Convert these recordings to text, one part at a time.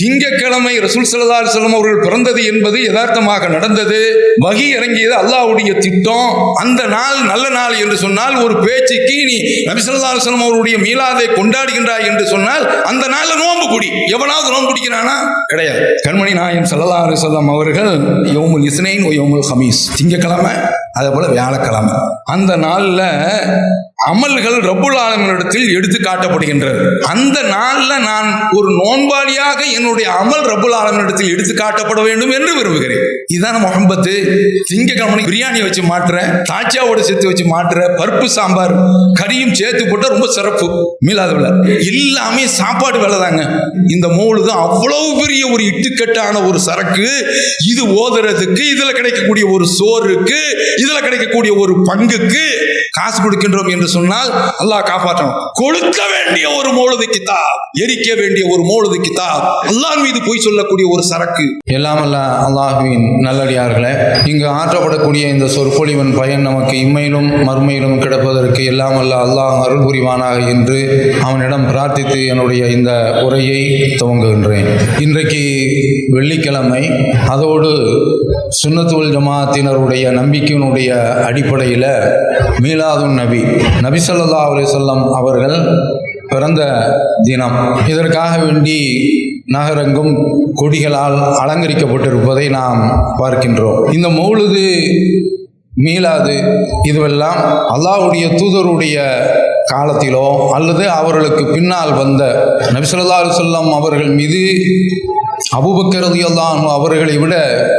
திங்கக்கிழமை ரசூல் சல்லா செல்லம் அவர்கள் பிறந்தது என்பது யதார்த்தமாக நடந்தது. வகி இறங்கியது அல்லாஹ்வுடைய திட்டம். அந்த நாள் நல்ல நாள் என்று சொன்னால் ஒரு பேச்சுக்கு நீ நபி ஸல்லல்லாஹு செல்லம் அவருடைய மீளாதை கொண்டாடுகின்றாய் என்று சொன்னால் அந்த நாள்ல நோன்பு குடி. எவனாவது நோன்பு குடிக்கிறானா? கிடையாது. கண்மணி நாயம் ஸல்லல்லாஹு செல்லம் அவர்கள் யோமுல் இஸ்னைன் ஓ யோமுல் ஹமீஸ். திங்கக்கிழமை அதே போல வியாழக்கிழமை. அந்த நாள்ல அமல்கள் ரப்புல் ஆலமினிடத்தில் எடுத்து காட்டப்படுகின்றது. அந்த நாளில் நான் ஒரு நோன்பாளியாக என்னுடைய அமல் ரப்புல் ஆலமினிடத்தில் எடுத்து காட்டப்பட வேண்டும் என்று விரும்புகிறேன். இதுதான முகம்பத்து திங்கக்கிழமை பிரியாணி வச்சு மாட்டுற தாச்சியாவோட சேர்த்து வச்சு மாட்டுற பருப்பு சாம்பார் கறியும் சேர்த்து போட்டால் ரொம்ப சிறப்பு. மீளாத விலை எல்லாமே சாப்பாடு வேலை தாங்க. இந்த தான் அவ்வளவு பெரிய ஒரு இட்டுக்கட்டான ஒரு சரக்கு இது ஓதுறதுக்கு இதில் கிடைக்கக்கூடிய ஒரு சோறுக்கு இதில் கிடைக்கக்கூடிய ஒரு பங்குக்கு காசு கொடுக்கின்றோம் என்று சொன்னால் அல்லாஹ் காப்பாற்றணும். கொடுக்க வேண்டிய ஒரு மௌலுது கிதாப் எரிக்க வேண்டிய ஒரு மௌலுது கிதாப் அல்லாஹ் மீது போய் சொல்லக்கூடிய ஒரு சரக்கு. எல்லாம் அல்ல அல்லாஹுவின் நல்லடியார்களே இங்கு ஆற்றப்படக்கூடிய இந்த சொற்பொழிவன் பயன் நமக்கு இம்மையிலும் மறுமையிலும் கிடப்பதற்கு எல்லாம் அல்ல அல்லாஹ் அருள் புரிவானாக என்று அவனிடம் பிரார்த்தித்து என்னுடைய இந்த உரையை துவங்குகின்றேன். இன்றைக்கு வெள்ளிக்கிழமை அதோடு சுன்னத்துல் ஜமாத்தினருடைய நம்பிக்கையினுடைய அடிப்படையில் மீலாதுன் நபி நபி ஸல்லல்லாஹு அலைஹி அவர்கள் பிறந்த தினம். இதற்காக வேண்டி நகரெங்கும் கொடிகளால் அலங்கரிக்கப்பட்டிருப்பதை நாம் பார்க்கின்றோம். இந்த மௌலுது மீளாது இதுவெல்லாம் அல்லாஹுடைய தூதருடைய காலத்திலோ அல்லது அவர்களுக்கு பின்னால் வந்த நபிசல்லா அலுவல்லம் அவர்கள் மீது அபுபக்கர் அவர்களை விட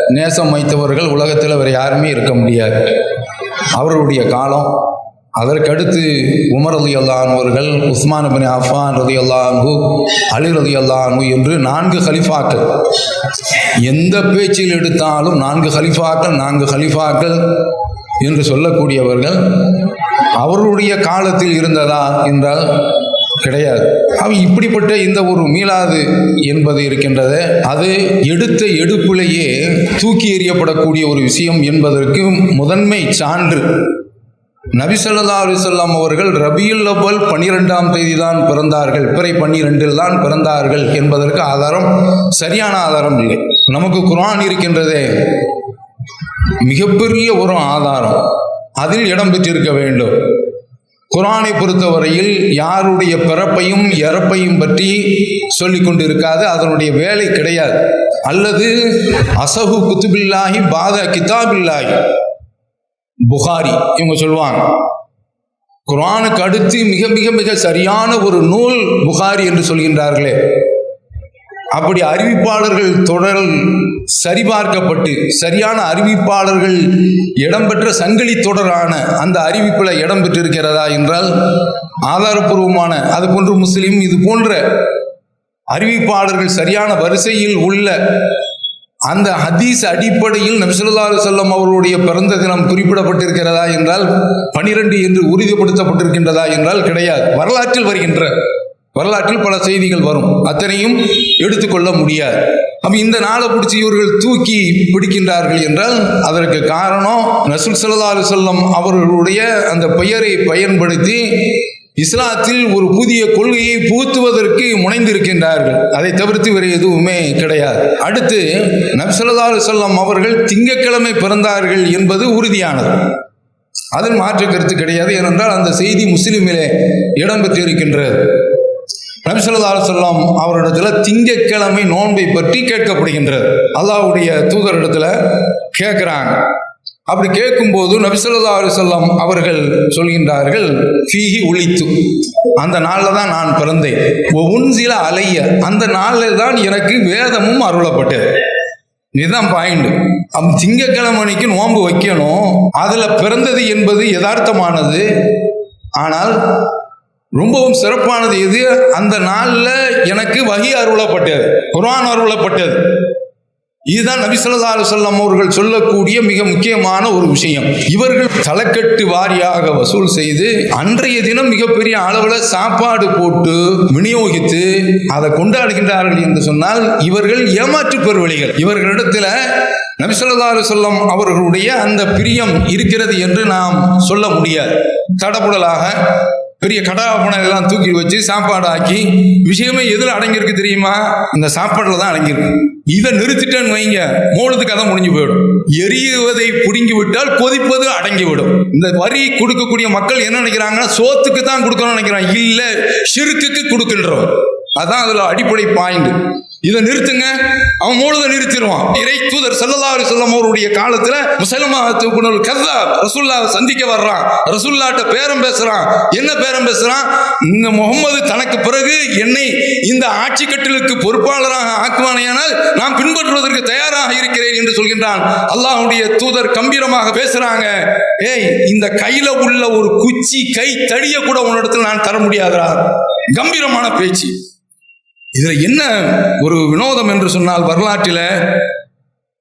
நேசம் வைத்தவர்கள் உலகத்தில் வேறு யாருமே இருக்க முடியாது. அவர்களுடைய காலம் அதற்கடுத்து உமர் ரதி அவர்கள் உஸ்மான் பின் அஃபான் ரதி அல்லாஹு அலி ரதி அல்லாஹு என்று நான்கு ஹலிஃபாக்கள் எந்த பேச்சில் எடுத்தாலும் நான்கு ஹலிஃபாக்கள் நான்கு ஹலிஃபாக்கள் என்று சொல்லக்கூடியவர்கள் அவர்களுடைய காலத்தில் இருந்ததா என்றால் கிடையாது. அவ இப்படிப்பட்ட இந்த ஒரு மீளாது என்பது இருக்கின்றது. அது எடுத்த எடுப்பிலேயே தூக்கி எறியப்படக்கூடிய ஒரு விஷயம் என்பதற்கு முதன்மை சான்று. நபிசல்லா அலிசல்லாம் அவர்கள் ரபியுல் அவ்வல் பன்னிரெண்டாம் தேதி தான் பிறந்தார்கள். பிறை பன்னிரெண்டில் தான் பிறந்தார்கள் என்பதற்கு ஆதாரம் சரியான ஆதாரம் இல்லை. நமக்கு குரான் இருக்கின்றதே. மிகப்பெரிய ஒரு ஆதாரம். அதில் இடம் பெற்றிருக்க வேண்டும். குரானை பொறுத்தவரையில் யாருடைய பிறப்பையும் இறப்பையும் பற்றி சொல்லிக் கொண்டிருக்காது அதனுடைய வேலை கிடையாது. அல்லது அசகு குத்துபில்லாகி பாத கிதாபில்லாகி புகாரி இவங்க சொல்லுவாங்க குரானுக்கு அடுத்து மிக மிக மிக சரியான ஒரு நூல் புகாரி என்று சொல்கின்றார்களே. அப்படி அறிவிப்பாளர்கள் தொடர் சரிபார்க்கப்பட்டு சரியான அறிவிப்பாளர்கள் இடம்பெற்ற சங்கிலி தொடரான அந்த அறிவிப்பில் இடம்பெற்றிருக்கிறதா என்றால் ஆதாரபூர்வமான அது போன்று முஸ்லீம் இது போன்ற அறிவிப்பாளர்கள் சரியான வரிசையில் உள்ள அந்த ஹதீஸ் அடிப்படையில் நபிசுல்லா செல்லம் அவர்களுடைய பிறந்த தினம் குறிப்பிடப்பட்டிருக்கிறதா என்றால் பனிரெண்டு என்று உறுதிப்படுத்தப்பட்டிருக்கின்றதா என்றால் கிடையாது. வரலாற்றில் வருகின்ற வரலாற்றில் பல செய்திகள் வரும். அத்தனையும் எடுத்துக்கொள்ள முடியாது. அப்ப இந்த நாளை பிடிச்சி இவர்கள் தூக்கி பிடிக்கின்றார்கள் என்றால் அதற்கு காரணம் நசுல் சல்லா செல்லம் அவர்களுடைய அந்த பெயரை பயன்படுத்தி இஸ்லாத்தில் ஒரு புதிய கொள்கையை புகுத்துவதற்கு முனைந்திருக்கின்றார்கள். அதை தவிர்த்து வேறு எதுவுமே கிடையாது. அடுத்து நபிசல்லா செல்லம் அவர்கள் திங்கட்கிழமை பிறந்தார்கள் என்பது உறுதியானது. அதில் மாற்று கருத்து கிடையாது. ஏனென்றால் அந்த செய்தி முஸ்லிமிலே இடம்பெற்றிருக்கின்றது. நபிசல்லா சொல்லம் அவரிடத்துல திங்கட்கிழமை நோன்பை பற்றி கேட்கப்படுகின்றது. அல்லாவுடைய தூதரிடத்துல கேட்குறாங்க. அப்படி கேட்கும்போது நபிசல்லா அலுவலம் அவர்கள் சொல்கின்றார்கள் ஃபீஹி ஒழித்து அந்த நாளில் தான் நான் பிறந்தேன். உன்சில அலைய. அந்த நாளில் தான் எனக்கு வேதமும் அருளப்பட்டது. இதுதான் பாயிண்ட் அம் திங்கக்கிழமணிக்கு நோன்பு வைக்கணும். அதில் பிறந்தது என்பது யதார்த்தமானது. ஆனால் ரொம்பவும் சிறப்பானது எது? அந்த நாளில் எனக்கு வகி அருளப்பட்டது. குரான் அருளப்பட்டது. இதுதான் நபிசல்லா சொல்லம் அவர்கள் சொல்லக்கூடிய மிக முக்கியமான ஒரு விஷயம். இவர்கள் தலைக்கட்டு வாரியாக வசூல் செய்து அன்றைய தினம் மிகப்பெரிய அளவில் சாப்பாடு போட்டு விநியோகித்து அதை கொண்டாடுகின்றார்கள் என்று சொன்னால் இவர்கள் ஏமாற்று பெருவழிகள். இவர்களிடத்தில் நபிசல்லா சொல்லம் அவர்களுடைய அந்த பிரியம் இருக்கிறது என்று நாம் சொல்ல முடியாது. தடபுடலாக பெரிய கடாபனை எல்லாம் தூக்கி வச்சு சாப்பாடு ஆக்கி விஷயமே எதில் அடங்கியிருக்கு தெரியுமா? இந்த சாப்பாட்டில் தான் அடங்கியிருக்கு. இதை நிறுத்திட்டேன்னு வைங்க மூலது கதை முடிஞ்சு போயிடும். எரியுவதை புடுங்கி விட்டால் கொதிப்பது அடங்கி விடும் இந்த வரி கொடுக்கக்கூடிய மக்கள் என்ன நினைக்கிறாங்கன்னா சோத்துக்கு தான் கொடுக்கணும்னு நினைக்கிறாங்க. இல்லை ஷிருக்குக்கு கொடுக்கின்றோம். அதான் அதில் அடிப்படை பாயிண்ட் இதை நிறுத்துங்க. அவன் மூலதை நிறுத்திடுவான். இறை தூதர் சல்லல்லாஹு அலைஹி அவருடைய காலத்துல முசலமா தூக்குனர் கதா ரசுல்லா சந்திக்க வர்றான். ரசுல்லாட்ட பேரம் பேசுறான். என்ன பேரம் பேசுறான்? இந்த முகமது தனக்கு பிறகு என்னை இந்த ஆட்சி கட்டிலுக்கு பொறுப்பாளராக ஆக்குவானேயானால் நான் பின்பற்றுவதற்கு தயாராக இருக்கிறேன் என்று சொல்கின்றான். அல்லாஹுடைய தூதர் கம்பீரமாக பேசுறாங்க. ஏய் இந்த கையில உள்ள ஒரு குச்சி கை தடிய கூட உன்னிடத்தில் நான் தர முடியாதா கம்பீரமான பேச்சு. இதுல என்ன ஒரு வினோதம் என்று சொன்னால் வரலாற்றில்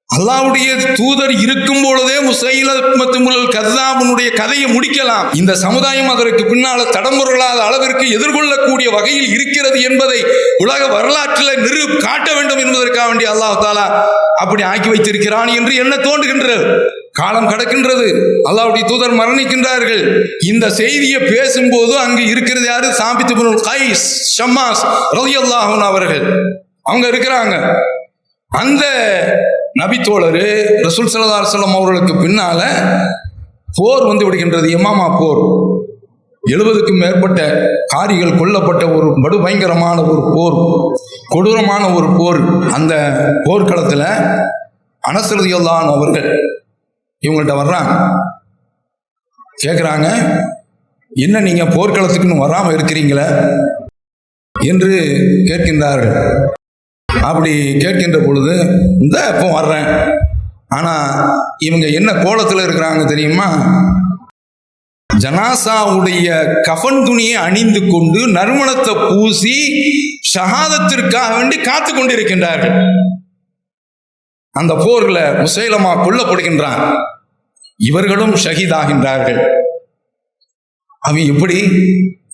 அல்லாவுடைய தூதர் இருக்கும் பொழுதே முசைலத்துமுல் கதாபனுடைய கதையை முடிக்கலாம். இந்த சமுதாயம் அதற்கு பின்னால தடம்புரலாத அளவிற்கு எதிர்கொள்ளக்கூடிய வகையில் இருக்கிறது என்பதை உலக வரலாற்றில் நிறு காட்ட வேண்டும் என்பதற்காக வேண்டிய அல்லாஹ் தாலா அப்படி ஆக்கி வைத்திருக்கிறான் என்று என்ன தோன்றுகின்றது காலம் கடக்கின்றது. அல்லாவுடைய தூதர் மரணிக்கின்றார்கள். இந்த செய்தியை பேசும்போது அங்கு இருக்கிறது யாரு? சாபித்து கைஸ் ஷம்மாஸ் ரலியல்லாஹு அவர்கள். அவங்க இருக்கிறாங்க. அந்த நபித்தோழர் ரசூல் சல்லல்லாஹு அலைஹி அவர்களுக்கு பின்னால போர் வந்து விடுகின்றது எம்மாமா போர். எழுபதுக்கும் மேற்பட்ட காரிகள் கொல்லப்பட்ட ஒரு படு பயங்கரமான ஒரு போர் கொடூரமான ஒரு போர். அந்த போர்க்களத்தில் அனசரதியல்லான் அவர்கள் இவங்கள்ட்ட வர்றாங்க. கேட்குறாங்க என்ன நீங்கள் போர்க்களத்துக்குன்னு வராமல் இருக்கிறீங்களே? என்று கேட்கின்றார்கள். அப்படி கேட்கின்ற பொழுது இந்த இப்போ வர்றேன். ஆனால் இவங்க என்ன கோலத்தில் இருக்கிறாங்க தெரியுமா? ஜனாசாவுடைய கஃன் துணியை அணிந்து கொண்டு நறுமணத்தை பூசி ஷஹாதத்திற்காக வேண்டி காத்து கொண்டிருக்கின்றார்கள். அந்த போர்ல முசைலமா கொல்லப்படுகின்றான். இவர்களும் ஷஹீதாகின்றார்கள். அவன் எப்படி?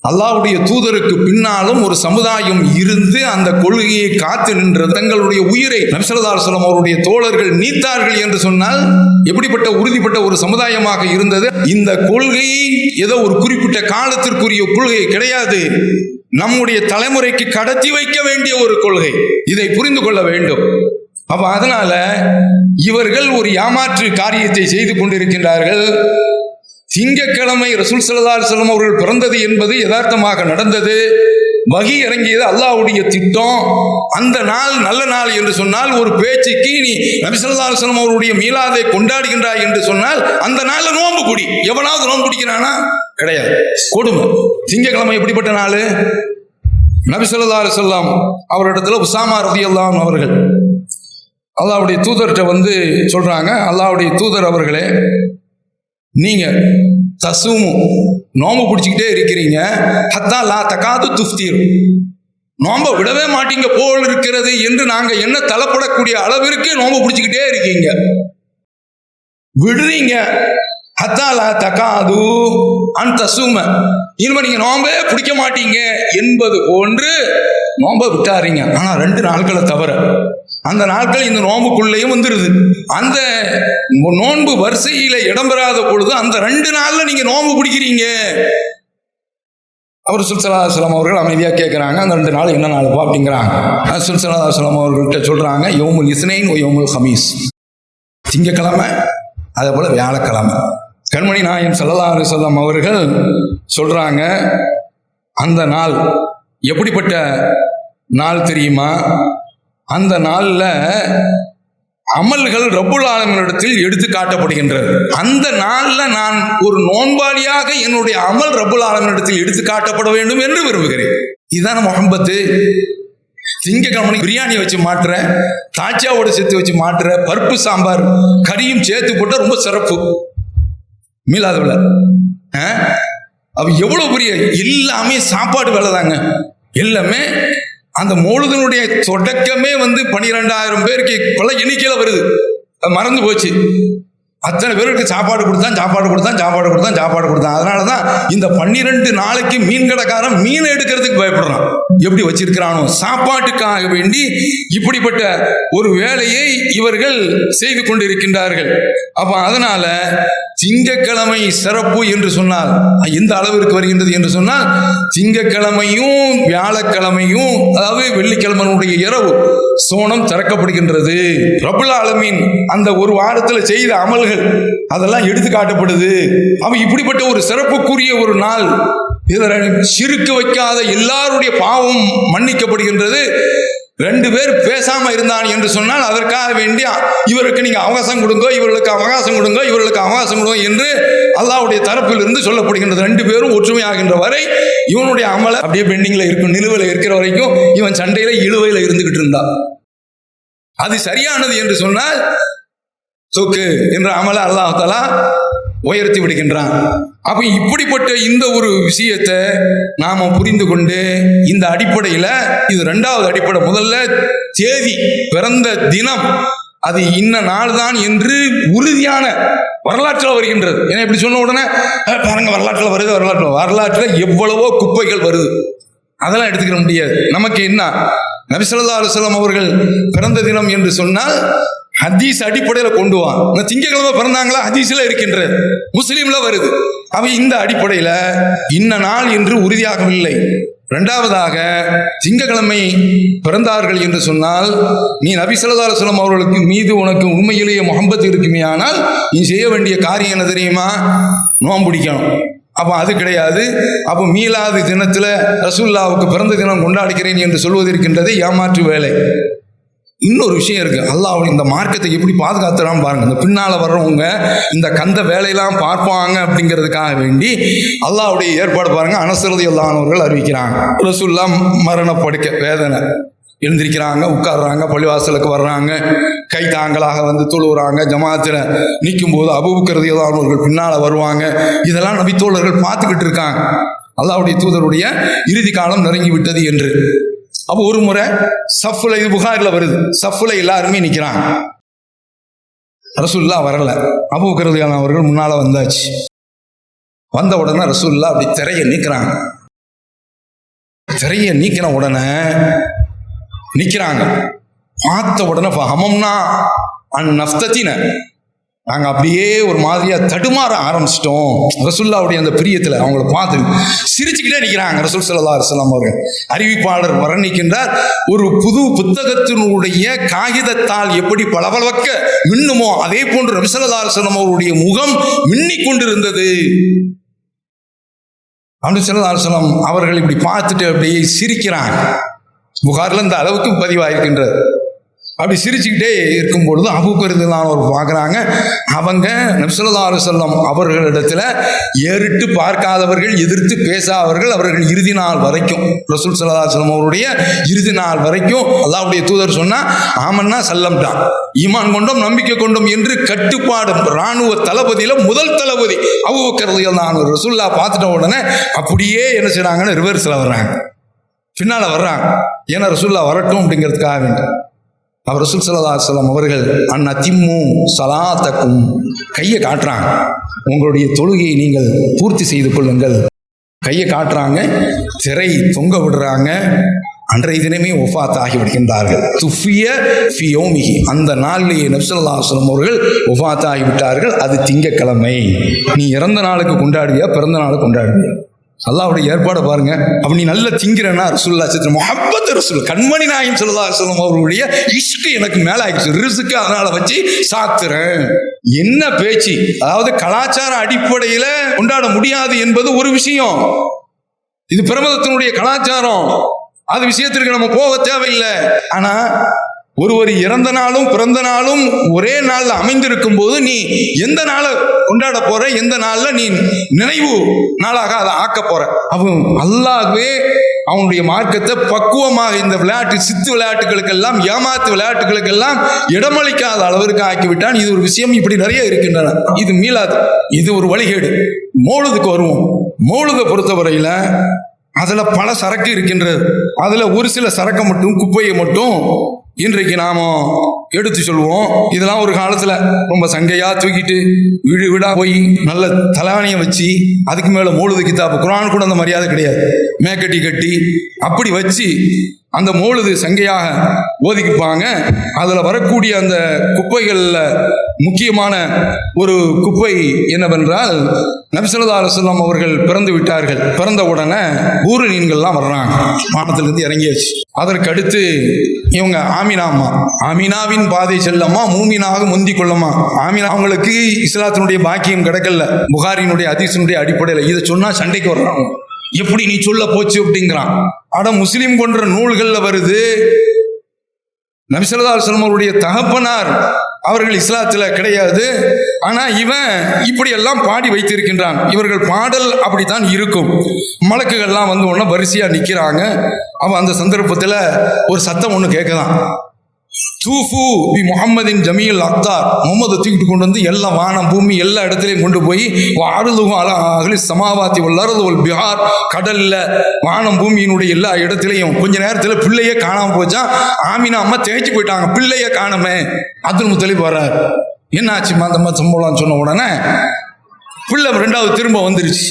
அல்லாவுடைய தூதருக்கு பின்னாலும் ஒரு சமுதாயம் இருந்து அந்த கொள்கையை காத்து நின்ற தங்களுடைய உயிரை நபிசல்லார் சொல்லம் அவருடைய தோழர்கள் நீத்தார்கள் என்று சொன்னால் எப்படிப்பட்ட உறுதிப்பட்ட ஒரு சமுதாயமாக இருந்தது? இந்த கொள்கை ஏதோ ஒரு குறிப்பிட்ட காலத்திற்குரிய கொள்கை கிடையாது. நம்முடைய தலைமுறைக்கு கடத்தி வைக்க வேண்டிய ஒரு கொள்கை. இதை புரிந்து கொள்ள வேண்டும். அப்ப அதனால இவர்கள் ஒரு ஏமாற்று காரியத்தை செய்து கொண்டிருக்கின்றார்கள். திங்கக்கிழமை ரசூல் சல்லா செல்லம் அவர்கள் பிறந்தது என்பது யதார்த்தமாக நடந்தது. வகி இறங்கியது அல்லாவுடைய திட்டம். அந்த நாள் நல்ல நாள் என்று சொன்னால் ஒரு பேச்சுக்கு நீ நபிசல்லா செல்லம் அவருடைய மீளாதை கொண்டாடுகின்றாய் என்று சொன்னால் அந்த நாள்ல நோன்பு குடி. எவனாவது நோன்பு குடிக்கிறானா? கிடையாது. கொடுமை. திங்கக்கிழமை எப்படிப்பட்ட நாள்? நபிசல்லா செல்லாம் அவரிடத்துல உசாமா ரதியல்லாஹு அவர்கள். அல்லாவுடைய தூதர்கிட்ட வந்து சொல்றாங்க. அல்லாஹ்வுடைய தூதர் அவர்களே நீங்க தசுமு நோம்பு பிடிச்சிக்கிட்டே இருக்கிறீங்க. ஹத்தா லா தக்காது துஃப்தீர். நோம்ப விடவே மாட்டீங்க போல் இருக்கிறது என்று நாங்க என்ன தலைப்படக்கூடிய அளவிற்கு நோம்பு பிடிச்சிக்கிட்டே இருக்கீங்க. விடுறீங்க. ஹத்தா லா தகாது அன் தசும. இனிமே நீங்க நோம்பே பிடிக்க மாட்டீங்க என்பது போன்று நோம்ப விட்டாரீங்க ஆனா ரெண்டு நாட்களை தவிர அந்த நாட்கள் இந்த நோம்புக்குள்ளேயும் வந்துடுது அந்த நோன்பு வரிசையில் இடம்பெறாத பொழுது அந்த ரெண்டு நாள்ல நீங்க நோன்பு பிடிக்கிறீங்க. அவர் சுல்சலாசலம் அவர்கள் அமைதியாக கேட்குறாங்க அந்த ரெண்டு நாள் என்ன நாளுப்பா அப்படிங்கிறாங்க. சுல்சலாசலம் அவர்கள்ட்ட சொல்கிறாங்க யோமுல் இஸ்னைன் யோமுல் ஹமீஸ். திங்கக்கிழமை அதே போல் வியாழக்கிழமை. கண்மணி நாயம் சல்லா அலுவலம் அவர்கள் சொல்கிறாங்க அந்த நாள் எப்படிப்பட்ட நாள் தெரியுமா? அந்த நாளில் அமல்கள் ரப்புல் ஆலமினிடத்தில் எடுத்து காட்டப்படுகின்றது. அந்த நாளில் நான் ஒரு நோன்பாளியாக என்னுடைய அமல் ரப்புல் ஆலமினிடத்தில் எடுத்து காட்டப்பட வேண்டும் என்று விரும்புகிறேன். இதுதான் முகம்பத்து திங்கக்கிழமை பிரியாணி வச்சு மாட்டுற தாச்சியாவோட சேர்த்து வச்சு மாட்டுற பருப்பு சாம்பார் கறியும் சேர்த்து போட்டால் ரொம்ப சிறப்பு. மீளாதவில் அவ எவ்வளோ பெரிய எல்லாமே சாப்பாடு வேலை தாங்க எல்லாமே அந்த மோழுதனுடைய தொடக்கமே வந்து பனிரெண்டாயிரம் பேருக்கு கொலை எண்ணிக்கையில் வருது. மறந்து போச்சு. அத்தனை பேருக்கு சாப்பாடு கொடுத்தான் சாப்பாடு கொடுத்தான் சாப்பாடு கொடுத்தான் சாப்பாடு கொடுத்தான். அதனால தான் இந்த பன்னிரெண்டு நாளைக்கு மீன் கடைக்காரன் மீன் எடுக்கிறதுக்கு பயப்படுறான். எப்படி வச்சிருக்கிறானோ? சாப்பாட்டுக்காக வேண்டி இப்படிப்பட்ட ஒரு வேலையை இவர்கள் செய்து கொண்டிருக்கின்றார்கள். அப்ப அதனால திங்கக்கிழமை சிறப்பு என்று சொன்னால் எந்த அளவிற்கு வருகின்றது என்று சொன்னால் திங்கக்கிழமையும் வியாழக்கிழமையும் அதாவது வெள்ளிக்கிழமனுடைய இரவு சோனம் திறக்கப்படுகின்றது. ரபுல் ஆலமீன் அந்த ஒரு வாரத்தில் செய்த அமல்கள் அதெல்லாம் எடுத்து காட்டப்படுது. அவன் இப்படிப்பட்ட ஒரு சிறப்புக்குரிய ஒரு நாள். இதில் சிறுக்கு வைக்காத எல்லாருடைய பாவம் மன்னிக்கப்படுகின்றது. ரெண்டு பேர் பேசாம இருந்தான் என்று சொன்னால் அதற்காக வேண்டி இவருக்கு நீங்க அவகாசம் கொடுங்க இவர்களுக்கு அவகாசம் கொடுங்க இவர்களுக்கு அவகாசம் கொடுங்க என்று அல்லாவுடைய தரப்பில் இருந்து சொல்லப்படுகின்றது. ரெண்டு பேரும் ஒற்றுமையாகின்ற வரை இவனுடைய அமலை அப்படியே பெண்டிங்ல இருக்கும் நிலுவையில் இருக்கிற வரைக்கும் இவன் சண்டையில இழுவையில் இருந்துகிட்டு இருந்தான். அது சரியானது என்று சொன்னால் தூக்கு என்ற அமலை அல்லாஹ் உயர்த்தி விடுகின்றான். அப்ப இப்படிப்பட்ட இந்த ஒரு விஷயத்தை நாம புரிந்து கொண்டு இந்த அடிப்படையில இது ரெண்டாவது அடிப்படை முதல்ல தேதி பிறந்த தினம். அது இன்ன நாள் தான் என்று உறுதியான வரலாற்றில் வருகின்றது. ஏன்னா இப்படி சொன்ன உடனே பாருங்க வரலாற்றில் வருது வரலாற்றில் வரலாற்றில் எவ்வளவோ குப்பைகள் வருது. அதெல்லாம் எடுத்துக்கிற முடியாது. நமக்கு என்ன? நபிசல்லா அலுவலம் அவர்கள் பிறந்த தினம் என்று சொன்னால் ஹதீஸ் அடிப்படையில் கொண்டு வான் திங்கக்கிழமை பிறந்தாங்களா? ஹதீஸ்ல இருக்கின்றது முஸ்லீம்ல வருது. அவை இந்த அடிப்படையில் இன்ன நாள் என்று உறுதியாகவில்லை. இரண்டாவதாக திங்கக்கிழமை பிறந்தார்கள் என்று சொன்னால் நீ நபி சொல்லம் அவர்களுக்கு மீது உனக்கு உண்மையிலேயே முகம்பத்து இருக்குமே ஆனால் நீ செய்ய வேண்டிய காரியம் என்ன தெரியுமா? நோன்பு பிடிக்கணும். அப்போ அது கிடையாது. அப்போ மீளாது தினத்தில் ரசூல்லாவுக்கு பிறந்த தினம் கொண்டாடுகிறேன் என்று சொல்வது இருக்கின்றதே ஏமாற்று வேலை. இன்னொரு விஷயம் இருக்கு. அல்லாஹ் இந்த மார்க்கத்தை எப்படி பாதுகாத்துறான்னு பாருங்க. இந்த பின்னால வர்றவங்க இந்த கந்த வேலையெல்லாம் பார்ப்பாங்க அப்படிங்கிறதுக்காக வேண்டி அல்லாஹ்வுடைய ஏற்பாடு பாருங்க. அனசரதி அல்லானவர்கள் அறிவிக்கிறாங்க. ரசூல்லா மரணப்படுக்க வேதனை. எழுந்திருக்கிறாங்க உட்கார்றாங்க பள்ளிவாசலுக்கு வர்றாங்க. கை தாங்களாக வந்து தொழுவுறாங்க. ஜமாத்தில் நிற்கும் போது அபுபக்கரதி இல்லாதவர்கள் பின்னால வருவாங்க. இதெல்லாம் நபித்தோழர்கள் பார்த்துக்கிட்டு இருக்காங்க. அல்லாவுடைய தூதருடைய இறுதி காலம் நெருங்கி விட்டது என்று. அப்போ ஒரு முறை சஃப்ல இது புகாரில் வருது. சஃப்ல எல்லாருமே நிற்கிறாங்க ரசூல்லா வரல. அபுக்கரதியான அவர்கள் முன்னால வந்தாச்சு. வந்த உடனே ரசூல்லா அப்படி திரைய நீக்கிறாங்க. திரைய நீக்கின உடனே நிற்கிறாங்க பார்த்த உடனே ஹமம்னா அந் நஃப்தத்தின. நாங்கள் அப்படியே ஒரு மாதிரியாக தடுமாற ஆரம்பிச்சிட்டோம். ரசுல்லாவுடைய அந்த பிரியத்தில் அவங்கள பார்த்து சிரிச்சுக்கிட்டே நிற்கிறாங்க ரசூல் சல்லா அலுவலாம் அவர்கள். அறிவிப்பாளர் வர்ணிக்கின்றார் ஒரு புது புத்தகத்தினுடைய காகிதத்தால் எப்படி பளபளவக்க மின்னுமோ அதே போன்று ரபிசல்லா அலுவலம் அவருடைய முகம் மின்னிக் கொண்டிருந்தது. அப்படி சல்லா அலுவலம் அவர்கள் இப்படி பார்த்துட்டு அப்படியே சிரிக்கிறாங்க. புகாரில் இந்த அளவுக்கு பதிவாயிருக்கின்றது. அப்படி சிரிச்சுக்கிட்டே இருக்கும் பொழுது அபுக்கருதுலானவர் பார்க்குறாங்க. அவங்க நப்சல்லா செல்லம் அவர்களிடத்தில் ஏறிட்டு பார்க்காதவர்கள் எதிர்த்து பேசாதவர்கள் அவர்கள் இறுதி நாள் வரைக்கும். ரசூல் சல்லா செல்லம் அவருடைய இறுதி நாள் வரைக்கும் அல்லாவுடைய தூதர் சொன்னால் ஆமன்னா சல்லம்டான் ஈமான் கொண்டோம் நம்பிக்கை கொண்டோம் என்று கட்டுப்பாடு இராணுவ தளபதியில் முதல் தளபதி அபுக்கருதுலான ரசூல்லா பார்த்துட்ட உடனே அப்படியே என்ன செய்கிறாங்கன்னு ரிவர்ஸில் வர்றாங்க. பின்னால் வர்றாங்க. ஏன்னா ரசூல்லா வரட்டும் அப்படிங்கிறதுக்காக வேண்டும் அவர் ரசூல் சல்லா அவர்கள் அண்ணா திம்மு சலாத்தக்கும் கையை காட்டுறாங்க. உங்களுடைய தொழுகையை நீங்கள் பூர்த்தி செய்து கொள்ளுங்கள். கையை காட்டுறாங்க. திரை தொங்க விடுறாங்க. அன்றைய தினமே ஒஃபாத் ஆகிவிடுகின்றார்கள் துஃபிய ஃபியோமிகி அந்த நாளிலேயே நப்சல்லா அலுவலம் அவர்கள் ஒஃபாத் ஆகிவிட்டார்கள் அது திங்கக்கிழமை நீ இறந்த நாளுக்கு கொண்டாடுவியா? பிறந்த நாளுக்கு கொண்டாடுவியா? அல்லாவுடைய ஏற்பாடை பாருங்க. அப்ப நீ நல்ல திங்கிறனா ரசூல்லா சித்திரம் முகப்பத் ரசூல் கண்மணி நாயம் சொல்லா சொல்லும் அவர்களுடைய இஷ்கு எனக்கு மேல ஆயிடுச்சு ரிசுக்கு அதனால வச்சு சாத்துறேன். என்ன பேச்சு? அதாவது கலாச்சார அடிப்படையில கொண்டாட முடியாது என்பது ஒரு விஷயம். இது பிரமதத்தினுடைய கலாச்சாரம். அது விஷயத்திற்கு நம்ம போக தேவையில்லை. ஆனா ஒருவர் இறந்த நாளும் பிறந்த நாளும் ஒரே நாளில் அமைந்திருக்கும் போது நீ எந்த நாளை கொண்டாட போற? எந்த நாளில் நீ நினைவு நாளாக அதை ஆக்க போற? அப்போ அல்லாகவே அவனுடைய மார்க்கத்தை பக்குவமாக இந்த விளையாட்டு சித்து விளையாட்டுகளுக்கெல்லாம் ஏமாத்து விளையாட்டுகளுக்கெல்லாம் இடமளிக்காத அளவிற்கு ஆக்கிவிட்டான். இது ஒரு விஷயம் இப்படி நிறைய இருக்கின்றன. இது மீளாது. இது ஒரு வழிகேடு. மோழுதுக்கு வருவோம். மௌலுதை பொறுத்தவரையில் அதில் பல சரக்கு இருக்கின்றது. அதில் ஒரு சில சரக்கை மட்டும் குப்பையை மட்டும் இன்றைக்கு நாம எடுத்து சொல்லுவோம் இதெல்லாம் ஒரு காலத்துல ரொம்ப சங்கையா தூக்கிட்டு வீடு வீடா போய் நல்ல தலானியை வச்சு அதுக்கு மேல மூழுது கித்தாப்பு. குரான் கூட அந்த மரியாதை கிடையாது. மேக்கட்டி கட்டி அப்படி வச்சு அந்த மோழுது சங்கையாக ஓதிக்குப்பாங்க அதில் வரக்கூடிய அந்த குப்பைகளில் முக்கியமான ஒரு குப்பை என்னவென்றால் நபிசல்லா அலுவலாம் அவர்கள் பிறந்து விட்டார்கள். பிறந்த உடனே ஊரணீன்கள்லாம் வர்றாங்க. வானத்திலிருந்து இறங்கியாச்சு. அதற்கு அடுத்து இவங்க ஆமினாமா. ஆமினாவின் பாதை செல்லம்மா மூமினாக முந்தி கொள்ளம்மா ஆமினா அவங்களுக்கு இஸ்லாத்தினுடைய பாக்கியம் கிடைக்கல. புகாரினுடைய அதிசனுடைய அடிப்படையில் இதை சொன்னால் சண்டைக்கு வர்றாங்க. எப்படி நீ சொல்ல போச்சு அப்படிங்கிறான். ஆனா முஸ்லீம் கொன்ற நூல்கள்ல வருது. நபிசல்லா அலுவலம் அவருடைய தகப்பனார் அவர்கள் இஸ்லாத்துல கிடையாது. ஆனா இவன் இப்படி எல்லாம் பாடி வைத்திருக்கின்றான். இவர்கள் பாடல் அப்படித்தான் இருக்கும். மலக்குகள்லாம் வந்து உடனே வரிசையா நிக்கிறாங்க. அவன் அந்த சந்தர்ப்பத்துல ஒரு சத்தம் ஒன்று கேட்கலாம் தூஃபு பி முகமதின் ஜமீல் அக்தார். முகமது தூக்கிட்டு கொண்டு வந்து எல்லா வானம் பூமி எல்லா இடத்துலையும் கொண்டு போய் அருதுகும் அல அகலி சமாவாத்தி வல்லறது ஒரு பிஹார். கடலில் வானம் பூமியினுடைய எல்லா இடத்துலையும் கொஞ்ச நேரத்தில் பிள்ளையே காணாம போச்சா? ஆமினா அம்மா தேய்ச்சி போயிட்டாங்க. பிள்ளையே காணமே. அப்துல் முத்தலிப் வர்றார். என்னாச்சுமா அந்த சம்பளம் சொன்ன உடனே பிள்ளை ரெண்டாவது திரும்ப வந்துருச்சு.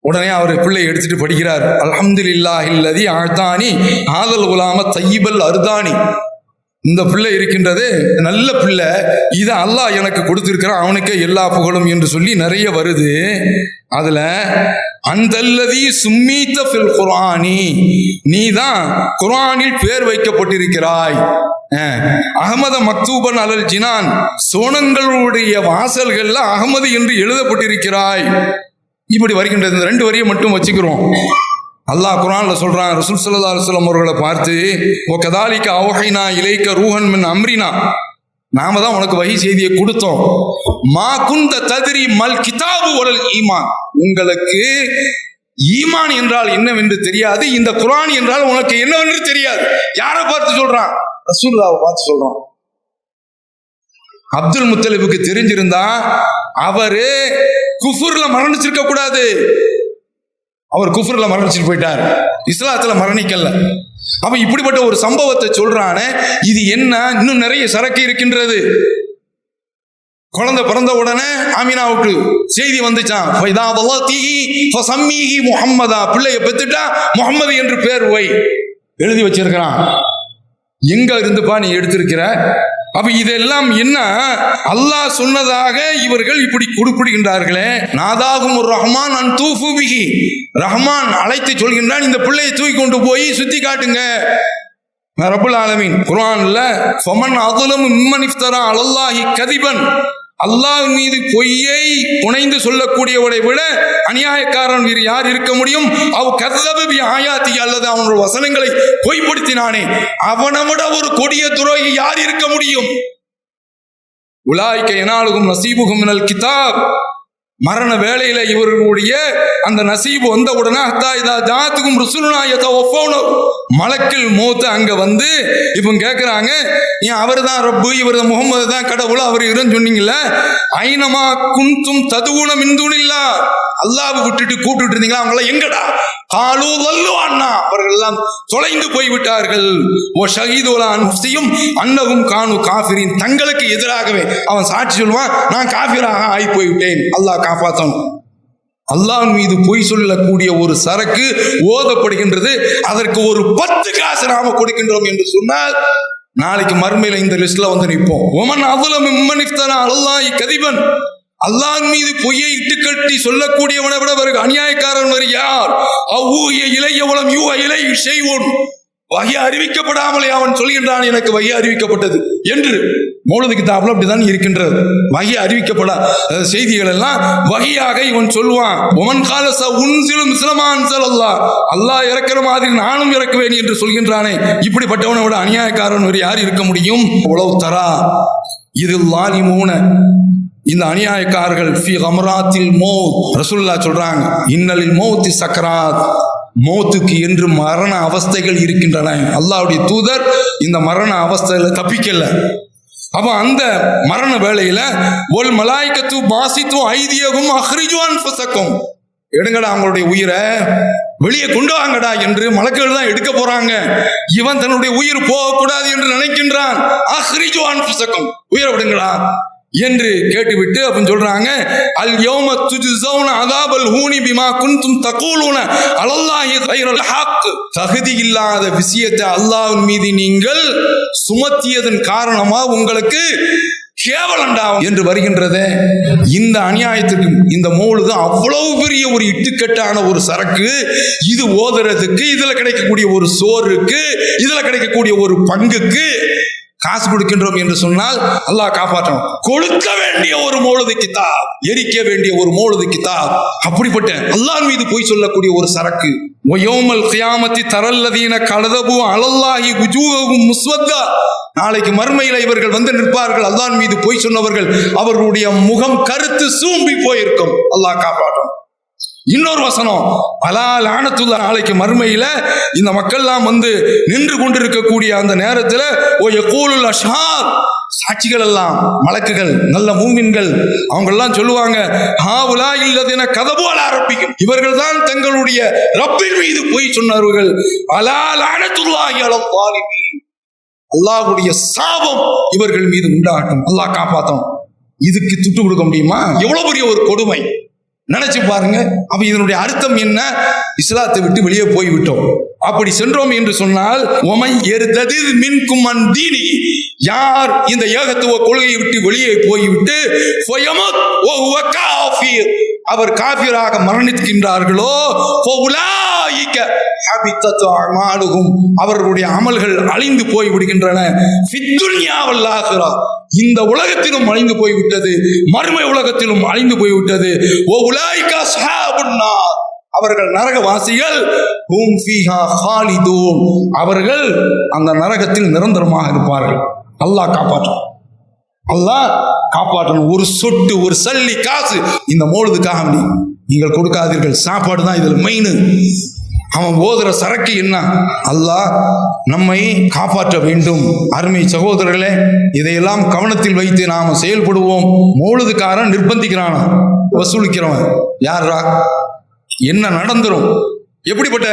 உடனே அவர் பிள்ளை எடுத்துட்டு படிக்கிறார். அல்ஹம்துலில்லாஹ் இல்லதி ஆழ்த்தானி ஆதல் குலாம தையிபல் அருதானி. இந்த பிள்ளை இருக்கின்றது நல்ல பிள்ளை. இதை அல்லாஹ் எனக்கு கொடுத்துருக்கிறான். அவனுக்கே எல்லா புகழும் என்று சொல்லி நிறைய வருது. அதில் அந்தல்லதி சும்மீத்த ஃபில் குர்ஆனி. நீ தான் குர்ஆனில் பேர் வைக்கப்பட்டிருக்கிறாய். அஹ், அகமத மக்தூபன் அலல் ஜினான் சோனங்களுடைய வாசல்களில் அகமது என்று எழுதப்பட்டிருக்கிறாய். இப்படி வருகின்றது. இந்த ரெண்டு வரியை மட்டும் வச்சுக்கிறோம். அல்லாஹ் குரான்ல சொல்றான் ரசூல் சல்லா அலுவலம் அவர்களை பார்த்து ஓ கதாலிக்க அவகைனா இலைக்க ரூஹன் மின் அம்ரினா. நாம தான் உனக்கு வகை செய்தியை கொடுத்தோம். மா குந்த ததிரி மல் கிதாபு உடல் ஈமான். உங்களுக்கு ஈமான் என்றால் என்னவென்று தெரியாது இந்த குரான் என்றால் உனக்கு என்னவென்று தெரியாது. யாரை பார்த்து சொல்றான்? ரசூல்லாவை பார்த்து சொல்றான். அப்துல் முத்தலிபுக்கு தெரிஞ்சிருந்தா அவரு குஃபூர்ல மரணிச்சிருக்க கூடாது. அவர் குஃபுர்ல மரணிச்சுட்டு போயிட்டார். இஸ்லாத்துல மரணிக்கல. அப்ப இப்படிப்பட்ட ஒரு சம்பவத்தை சொல்றானே இது என்ன? இன்னும் நிறைய சரக்கு இருக்கின்றது. குழந்தை பிறந்த உடனே ஆமினாவுக்கு செய்தி வந்துச்சான் முகம்மதா முஹம்மதா. பிள்ளைய பெத்துட்டா முகம்மது என்று பேர் வை. எழுதி வச்சிருக்கிறான். எங்க இருந்துப்பா நீ எடுத்திருக்கிற? அப்ப இதெல்லாம் என்ன? அல்லாஹ் சொன்னதாக இவர்கள் இப்படி குறிப்பிடுகின்றார்களே. நாதாகும் ஒரு ரஹ்மான் அன் தூஃபுபிகி ரஹ்மான் அழைத்து சொல்கின்றான் இந்த பிள்ளையை தூக்கி கொண்டு போய் சுத்தி காட்டுங்க. ரபுல் ஆலமின் குரான்ல ஃபமன் அதுலம் இம்மன் இஃப்தரா அலல்லாஹி கதிபன். அல்லாஹ் மீது பொய்யை புனைந்து சொல்லக்கூடியவரை விட அநியாயக்காரன் வேறு யார் இருக்க முடியும்? அவ் கதபி ஆயாத்தி அல்லது அவனுடைய வசனங்களை பொய்ப்படுத்தினானே. அவனை விட ஒரு கொடிய துரோகி யார் இருக்க முடியும்? உலாய்க்க எனாலுகும் நசீபுகும் கிதாப். மரண வேலையில இவர்களுடைய அந்த நசீபு வந்த உடனே இதா ஜாத்துக்கும் ருசுலுனா யதவஃபௌன. மலக்கில் மூத்த அங்க வந்து இப்போ கேட்குறாங்க ஏன் அவர் தான் ரப்பு இவர் முகமது தான் கடவுள்? அவர் இருன்னு சொன்னீங்கல்ல ஐனமா குந்தும் ததுவுன மிந்துனில்லா அல்லாவை விட்டுட்டு கூப்பிட்டு இருந்தீங்களா? அவங்கள எங்கடா? காலு வல்லு அண்ணா. அவர்கள் எல்லாம் தொலைந்து போய் விட்டார்கள் ஓ ஷஹீதுலா அன்ஃபுசியும் அன்னகும் காணு காஃபிரின். தங்களுக்கு எதிராகவே அவன் சாட்சி சொல்லுவான் நான் காஃபிராக ஆகி போய்விட்டேன் அல்லாஹ் காப்பாற்றணும். அல்லாஹ்வின் மீது பொய் சொல்லக்கூடிய ஒரு சரக்கு ஓதப்படுகின்றது. அதற்கு ஒரு பத்து காசு நாம கொடுக்கின்றோம் என்று சொன்னால் நாளைக்கு மறுமையில இந்த லிஸ்ட்ல வந்து நிற்போம். ஒமன் அவ்வளவு இம்மன் இஃப்தரா அல்லாஹ் கதிபன். அல்லாஹ் மீது பொய்யை இட்டு கட்டி சொல்லக்கூடியவனை விட பிறகு அநியாயக்காரன் வரை யார்? அவ்வூய இளைய உலம் யூ இலை செய்வோன் வகை அறிவிக்கப்படாமலே அவன் சொல்கின்றான் எனக்கு வகை அறிவிக்கப்பட்டது என்று. மௌலது கிதாபில் அப்படிதான் இருக்கின்றது. வகை அறிவிக்கப்பட செய்திகள் எல்லாம் வகையாக இவன் சொல்லுவான். உமன் காலச உன்சிலும் சிலமான் சொல்லல்லா அல்லாஹ் இறக்கிற மாதிரி நானும் இறக்குவேன் என்று சொல்கின்றானே. இப்படிப்பட்டவனை விட அநியாயக்காரன் வேறு யார் இருக்க முடியும்? உளவு தரா இது லாலிமூன. இந்த அநியாயக்காரர்கள் ஃபி அமராத்தில் மோ ரசுல்லா சொல்றாங்க இன்னலில் மோத்தி சக்கராத் மௌத்துக்கு என்று மரண அவஸ்தைகள் இருக்கின்றன. அல்லாவுடைய தூதர் இந்த மரண அவஸ்தையில தப்பிக்கல. அப்ப அந்த மரண வேளையில ஒல் மலாய்க்கத்து பாசித்து ஐதியகும் அஹ்ரிஜுவான் ஃபசக்கும் எடுங்கடா அவங்களுடைய உயிரை வெளியே கொண்டு வாங்கடா என்று மலக்குகள் தான் எடுக்க போறாங்க. இவன் தன்னுடைய உயிர் போகக்கூடாது என்று நினைக்கின்றான். அஹ்ரிஜுவான் ஃபசக்கும் உயிரை விடுங்களா என்று கேட்டுவிட்டு அப்படின்னு சொல்றாங்க அல் யௌம துஜ்ஸௌன அதாபல் ஹூனி பிமா குன்தும் தகூலூன அலல்லாஹி கைரல் ஹக். தகுதி இல்லாத விஷயத்தை அல்லாஹ்வின் மீது நீங்கள் சுமத்தியதன் காரணமா உங்களுக்கு கேவலண்டா என்று வருகின்றதே. இந்த அநியாயத்துக்கு இந்த மௌலுது அவ்வளவு பெரிய ஒரு இட்டுக்கட்டான ஒரு சரக்கு இது ஓதுறதுக்கு இதுல கிடைக்கக்கூடிய ஒரு சோறுக்கு இதுல கிடைக்கக்கூடிய ஒரு பங்குக்கு காசு கொடுக்கின்றோம் என்று சொன்னால் அல்லாஹ் காப்பாற்றணும். கொடுக்க வேண்டிய ஒரு மௌலுது கிதாப் எரிக்க வேண்டிய ஒரு மௌலுது கிதாப் அப்படிப்பட்ட அல்லாஹ் மீது போய் சொல்லக்கூடிய ஒரு சரக்கு. ஒயோமல் கியாமத்தி தரல்லதீன கடதபும் அலல்லாஹி குஜூகவும் முஸ்வத்தா. நாளைக்கு மறுமையில இவர்கள் வந்து நிற்பார்கள் அல்லாஹ் மீது போய் சொன்னவர்கள் அவர்களுடைய முகம் கருத்து சூம்பி போயிருக்கும். அல்லாஹ் காப்பாற்றும் இன்னொரு வசனம் பலா லானத்துள்ள நாளைக்கு மறுமையில இந்த மக்கள்லாம் வந்து நின்று கொண்டிருக்கக்கூடிய அந்த நேரத்துல ஓ யகூலுல் அஷ்ஹாப் சாட்சிகள் எல்லாம் மலக்குகள் நல்ல மூமின்கள் அவங்க எல்லாம் சொல்லுவாங்க ஹாவுலா இல்லதென கதபோல ஆரம்பிக்கும் இவர்கள் தான் தங்களுடைய ரப்பின் மீது போய் சொன்னார்கள். அலா லானத்துல்லாஹி அலல் ஸாலிமீன். சாபம் இவர்கள் மீது உண்டாகட்டும். அல்லாஹ் காப்பாத்தும் இதுக்கு துட்டு கொடுக்க முடியுமா? எவ்வளவு பெரிய ஒரு கொடுமை. நினைச்சு பாருங்க. அப்ப இதனுடைய அர்த்தம் என்ன? இஸ்லாத்தை விட்டு வெளியே போய் விட்டோம் அப்படி சென்றோம் என்று சொன்னால் ஒமை எருதது மின்கும் தீனி. யார் இந்த ஏகத்துவ கொள்கையை விட்டு வெளியே போய்விட்டு அவர் காபிராக மரணிக்கின்றார்களோ? ஃபஉலாயிக அவர்களுடைய அமல்கள் அழிந்து போய் விடுகின்றன இந்த உலகத்திலும் அழிந்து போய்விட்டது. மறுமை உலகத்திலும் அழிந்து போய்விட்டது. ஓ உலாய்கா அஸ்ஹாபுன் அவர்கள் நரகவாசிகள் ஹூம் அவர்கள் அந்த நரகத்தில் நிரந்தரமாக இருப்பார்கள். அல்லாஹ் காப்பாற்றும். அல்லாஹ் காப்பாற்றணும். ஒரு சொட்டு ஒரு சல்லி காசு. இந்த மோழுதுக்காக நீ நீங்கள் கொடுக்காதீர்கள். சாப்பாடு தான் இதில் மெயின் அவன் ஓதுற சரக்கு என்ன? அல்லாஹ் நம்மை காப்பாற்ற வேண்டும். அருமை சகோதரர்களே இதையெல்லாம் கவனத்தில் வைத்து நாம் செயல்படுவோம். மோளுதுக்காரன் நிர்பந்திக்கிறான்? வசூலிக்கிறவன். யாரா என்ன நடந்துரும்? எப்படிப்பட்ட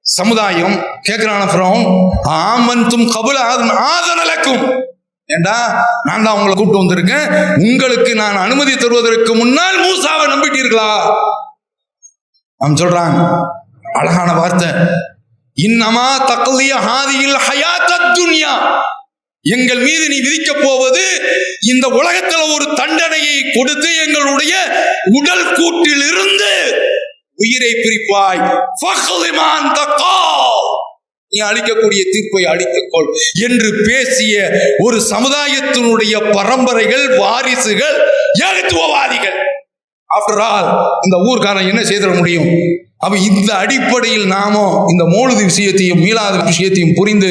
சமுதாயம்? கேட்கிறான அப்புறம் ஆமன்தும் கபுல ஆதனலக்கும். ஏண்டா? நான் தான் உங்களை கூப்பிட்டு வந்திருக்கேன். உங்களுக்கு நான் அனுமதி தருவதற்கு முன்னால் மூசாவை நம்பிட்டீர்களா? அவன் சொல்றாங்க அழகான வார்த்தை. இன்னமா தக்கலிய ஹாதியில் ஹயாத்த துன்யா. எங்கள் மீது நீ விதிக்க போவது இந்த உலகத்துல ஒரு தண்டனையை கொடுத்து எங்களுடைய உடல் கூட்டில் இருந்து உயிரை பிரிப்பாய். ஃபஹ்லிமான் நீ அளிக்கக்கூடிய தீர்ப்பை அளித்துக்கொள் என்று பேசிய ஒரு சமுதாயத்தினுடைய பரம்பரைகள் வாரிசுகள் ஏகத்துவவாதிகள். ஆஃப்டர் ஆல் இந்த ஊர்க்காரன் என்ன செய்திட முடியும்? அப்ப இந்த அடிப்படையில் நாமும் இந்த மூலது விஷயத்தையும் மீளாத விஷயத்தையும் புரிந்து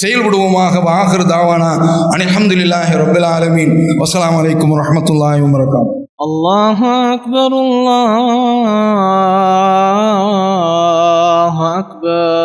செயல்படுவோமாக ஆகிற தாவானா? அனிஹம்துல்லாஹி ரபில் ஆலமீன். வசலாம் வலைக்கம் வரமத்துல்லாஹி வரகாத் அல்லாஹ் அக்பர் அல்லாஹ் அக்பர்